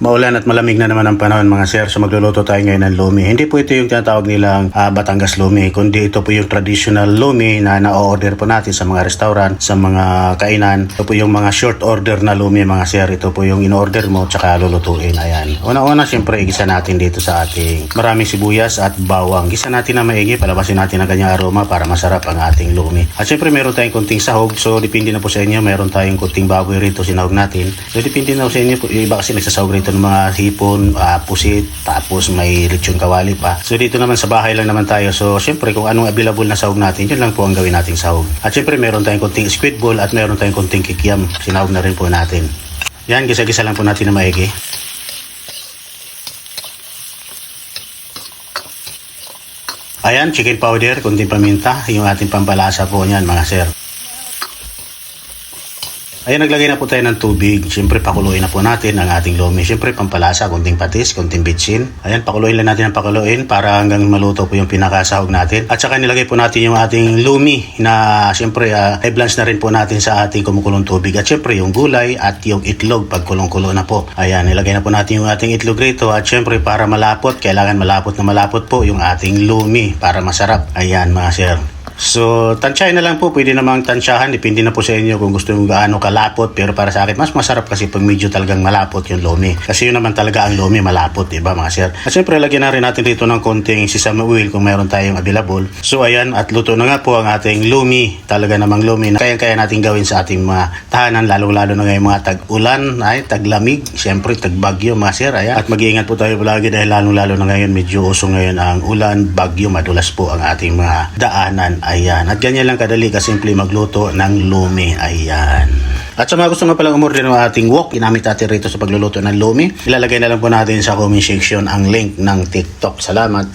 Maulan at malamig na naman ang panahon mga sir, so magluluto tayo ngayon ng lumi. Hindi po ito yung tinatawag nilang ah, Batangas lumi, kundi ito po yung traditional lumi na na-order po natin sa mga restaurant, sa mga kainan. Ito po yung mga short order na lumi mga sir. Ito po yung in-order mo tsaka lulutuin. Ayan. Una-una siyempre igisa natin dito sa ating maraming sibuyas at bawang. Gisa natin na maigi, palabasin natin ang kanyang aroma para masarap ang ating lumi. At siyempre meron tayong kunting sahog, so depende na po sa inyo. Meron tayong kunting baboy rito, sinahog natin. So depende na po sa inyo. Iba kasi nagsasahog rito ng mga hipon, ah, pusit, tapos may lechon kawali pa. So dito naman sa bahay lang naman tayo. So siyempre kung anong available na sahog natin, yun lang po ang gawin nating sahog. At siyempre meron tayong kunting squid ball at meron tayong kunting kikiam. Sinahog na rin po natin. Yan, gisa-gisa lang po natin na maigi. Ayan, chicken powder, kunting paminta, yung ating pampalasa po niyan mga sir. Ayan, naglagay na po tayo ng tubig. Siyempre, pakuluin na po natin ang ating lomi. Siyempre, pampalasa, kunting patis, kunting bitsin. Ayan, pakuluin lang natin ang pakuluin para hanggang maluto po yung pinakasahog natin. At saka nilagay po natin yung ating lumi na siyempre, uh, i-blanch na rin po natin sa ating kumukulong tubig. At siyempre, yung gulay at yung itlog pag kulong-kulo na po. Ayan, nilagay na po natin yung ating itlog rito. At siyempre, para malapot, kailangan malapot na malapot po yung ating lumi para masarap. Ayan, mga sir. So, tansyahin na lang po. Pwede namang tansyahan. Depende na po sa inyo kung gusto nyo gaano kalapot. Pero para sa akin, mas masarap kasi pag medyo talagang malapot yung lomi. Kasi yun naman talaga ang lomi, malapot, di ba mga sir? At syempre, lagyan na rin natin dito ng konting sesame oil kung meron tayong available. So, ayan, at luto na nga po ang ating lomi. Talaga namang lomi na kaya-kaya natin gawin sa ating mga tahanan, lalong-lalo na ngayong mga tag-ulan, ay, taglamig, syempre, tagbagyo, mga sir. Ayan. At mag-iingat po tayo palagi dahil lalong-lalo na ngayon, medyo uso ngayon ang ulan, bagyo, madulas po ang ating mga daanan. Ayan. At ganyan lang kadali kasimple magluto ng lumi. Ayan. At sa mga gusto nga palang umorder ng ating wok, ginamit natin rito sa pagluluto ng lumi, ilalagay na lang po natin sa comment section ang link ng TikTok. Salamat.